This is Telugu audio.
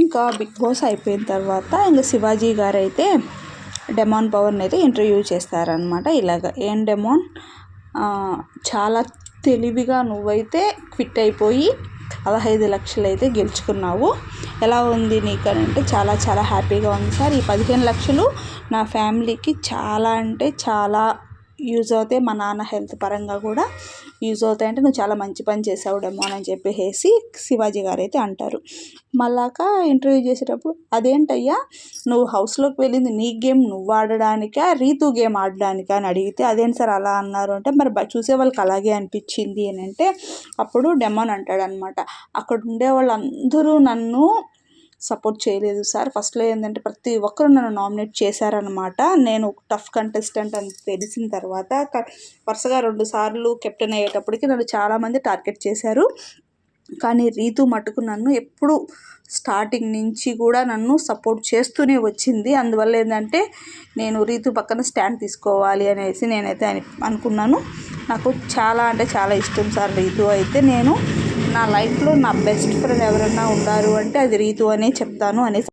ఇంకా బిగ్ బాస్ అయిపోయిన తర్వాత ఇంకా శివాజీ గారు అయితే డెమాన్ పవర్ని అయితే ఇంటర్వ్యూ చేస్తారనమాట ఇలాగ. ఏం డెమాన్? చాలా తెలివిగా నువ్వైతే క్విట్ అయిపోయి పదహైదు లక్షలు అయితే గెలుచుకున్నావు. ఎలా ఉంది నీకు అని అంటే చాలా చాలా హ్యాపీగా ఉంది సార్. ఈ పదిహేను లక్షలు నా ఫ్యామిలీకి చాలా అంటే చాలా యూజ్ అవుతాయి మా నాన్న హెల్త్ పరంగా కూడా యూజ్ అవుతాయి అంటే నువ్వు చాలా మంచి పని చేసావు అని చెప్పేసి శివాజీ గారు అయితే అంటారు. మళ్ళాక ఇంటర్వ్యూ చేసేటప్పుడు అదేంటయ్యా నువ్వు హౌస్లోకి వెళ్ళింది నీ గేమ్ నువ్వు ఆడడానికా రీతు గేమ్ ఆడడానికా అని అడిగితే అదేంటి సార్ అలా అన్నారు అంటే మరి చూసే వాళ్ళకి అలాగే అనిపించింది అని అంటే అప్పుడు డెమోన్ అంటాడనమాట అక్కడ ఉండే వాళ్ళందరూ నన్ను సపోర్ట్ చేయలేదు సార్. ఫస్ట్లో ఏంటంటే ప్రతి ఒక్కరు నన్ను నామినేట్ చేశారనమాట నేను టఫ్ కంటెస్టెంట్ అని తెలిసిన తర్వాత వరుసగా రెండు సార్లు కెప్టెన్ అయ్యేటప్పటికి నన్ను చాలామంది టార్గెట్ చేశారు. కానీ రీతు మటుకు నన్ను ఎప్పుడు స్టార్టింగ్ నుంచి కూడా నన్ను సపోర్ట్ చేస్తూనే వచ్చింది. అందువల్ల ఏంటంటే నేను రీతు పక్కన స్టాండ్ తీసుకోవాలి అనేసి నేనైతే అని అనుకున్నాను. నాకు చాలా అంటే చాలా ఇష్టం సార్ రీతు. అయితే నేను నా లైఫ్లో నా బెస్ట్ ఫ్రెండ్ ఎవరైనా ఉన్నారు అంటే అది రీతు అనే చెప్తాను అనేసి